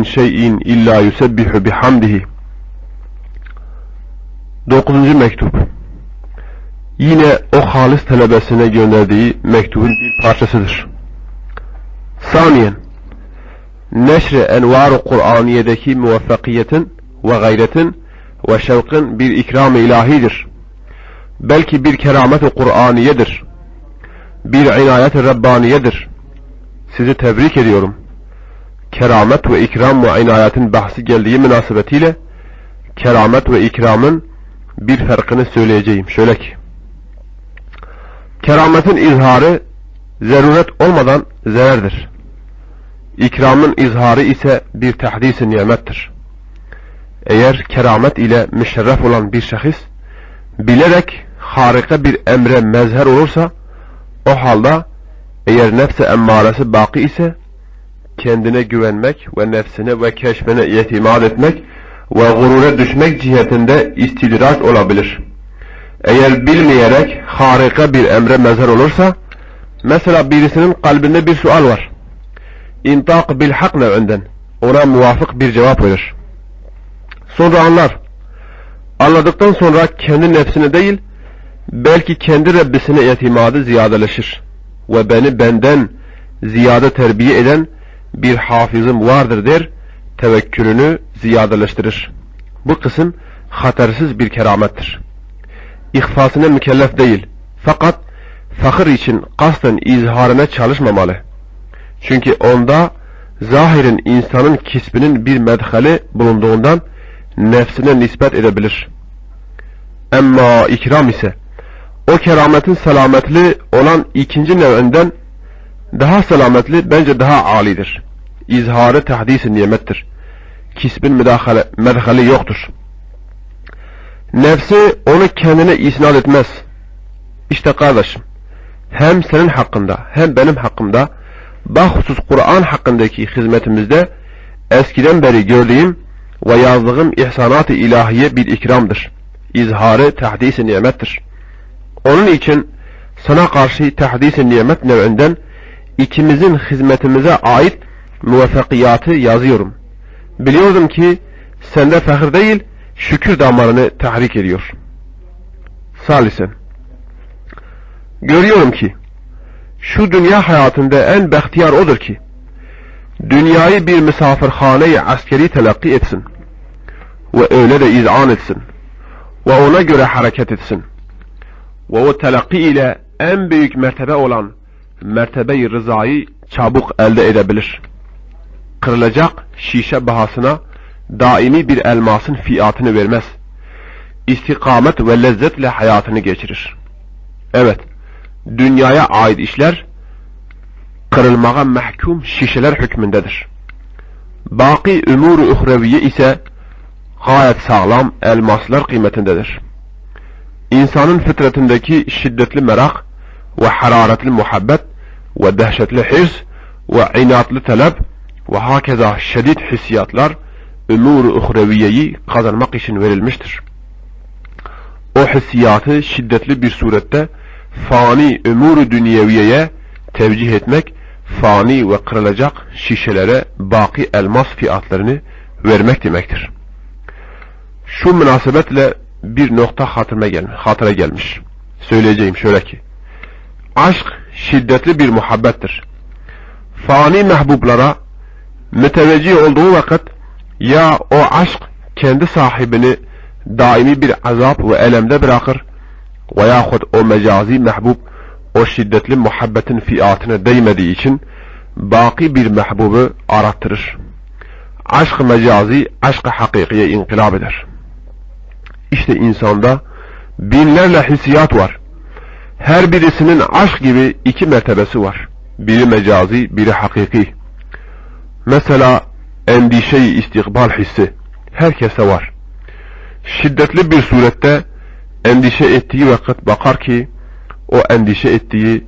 min şeyin illa yusebbihu bihamdihi. Dokuzuncu mektup. Yine o halis talebesine gönderdiği mektubun bir parçasıdır. Saniyen, neşre envar-ı Kur'aniye'deki muvaffakiyetin ve gayretin ve şevkin bir ikram-ı ilahidir. Belki bir keramet-i Kur'aniyedir. Bir inayet-i Rabbaniyedir. Sizi tebrik ediyorum. Keramet ve ikram ve inayetin bahsi geldiği münasebetiyle keramet ve ikramın bir farkını söyleyeceğim. Şöyle ki kerametin izharı zaruret olmadan zererdir. İkramın izharı ise bir tahdis-i nimettir. Eğer keramet ile müşerref olan bir şahıs bilerek harika bir emre mezher olursa o halde eğer nefse emmaresi baki ise kendine güvenmek ve nefsine ve keşfine itimat etmek ve gurura düşmek cihetinde istidraç olabilir. Eğer bilmeyerek harika bir emre mezher olursa mesela birisinin kalbinde bir sual var. İntak bil hak nev'inden ona muvafık bir cevap verir. Sonra anlar. Anladıktan sonra kendi nefsine değil belki kendi Rabbisine itimadı ziyadeleşir. Ve beni benden ziyade terbiye eden bir hafızım vardır der, tevekkülünü ziyadeleştirir. Bu kısım hatarsız bir keramettir. İhfasına mükellef değil. Fakat fakir için kasten izharına çalışmamalı. Çünkü onda zahirin insanın kisbinin bir medhali bulunduğundan nefsine nispet edebilir. Ama ikram ise o kerametin selametli olan ikinci nev'inden daha selametli bence daha alidir. İzharı tahdis-i nimettir. Kisbin medhali yoktur. Nefsi onu kendine isnat etmez. İşte kardeşim, hem senin hakkında hem benim hakkımda bahusus Kur'an hakkındaki hizmetimizde eskiden beri gördüğüm ve yazdığım ihsanat-ı ilahiye bir ikramdır. İzharı tahdis-i nimettir. Onun için sana karşı tahdis-i nimet nev'inden ikimizin hizmetimize ait muvaffakiyatı yazıyorum. Biliyordum ki sende fahir değil, şükür damarını tahrik ediyor. Salisen. Görüyorum ki şu dünya hayatında en behtiyar odur ki dünyayı bir misafirhane-i askeri telakki etsin ve öyle de izan etsin ve ona göre hareket etsin ve o telakki ile en büyük mertebe olan mertebe-i rızayı çabuk elde edebilir. Kırılacak şişe bahasına daimi bir elmasın fiyatını vermez. İstikamet ve lezzetle hayatını geçirir. Evet, dünyaya ait işler kırılmağa mahkum şişeler hükmündedir. Baki umuru uhreviye ise gayet sağlam elmaslar kıymetindedir. İnsanın fıtratındaki şiddetli merak ve hararetli muhabbet ve dehşetli hırs ve inatlı talep ve hakeza şiddet hissiyatlar umur uhreviyeyi kazanmak için verilmiştir. O hissiyatı şiddetli bir surette fani umur dünyeviyeye tevcih etmek, fani ve kırılacak şişelere baki elmas fiyatlarını vermek demektir. Şu münasebetle bir nokta hatırıma gelmiş, hatıra gelmiş. Söyleyeceğim şöyle ki, aşk şiddetli bir muhabbettir. Fani mehbublara müteveccih olduğu vakit ya o aşk kendi sahibini daimi bir azap ve elemde bırakır veyahut o mecazi mehbub o şiddetli muhabbetin fiyatına değmediği için baki bir mehbubu arattırır. Aşk mecazi, aşk hakikiye inkılap eder. İşte insanda binlerle hissiyat var. Her birisinin aşk gibi iki mertebesi var. Biri mecazi, biri hakiki. Mesela endişeyi istikbal hissi herkese var. Şiddetli bir surette endişe ettiği vakit bakar ki o endişe ettiği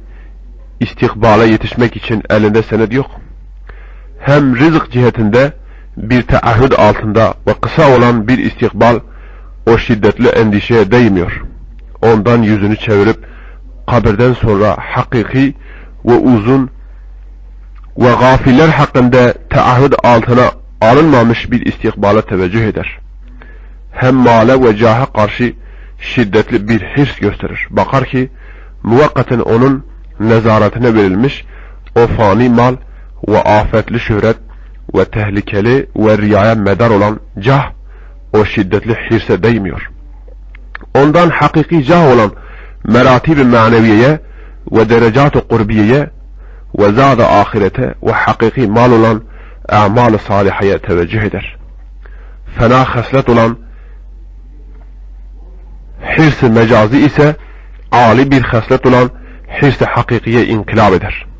istikbala yetişmek için elinde senet yok. Hem rızık cihetinde bir teahhüd altında ve kısa olan bir istikbal o şiddetli endişeye değmiyor. Ondan yüzünü çevirip kabirden sonra hakiki ve uzun ve gafiller hakkında teahhüd altına alınmamış bir istikbala teveccüh eder. Hem male ve caha karşı şiddetli bir hırs gösterir. Bakar ki muvakkaten onun nezaretine verilmiş o fani mal ve afetli şöhret ve tehlikeli ve riyaya medar olan cah o şiddetli hirse değmiyor. Ondan hakiki cah olan meratib-i maneviyeye ve derecat-ı kurbiyeye ve zâd-ı ahirete ve hakiki mal olan a'mal-ı salihaya teveccüh eder. Fena haslet olan hirs-i mecazi ise âli bir haslet olan hirs-i hakikiye inkılap eder.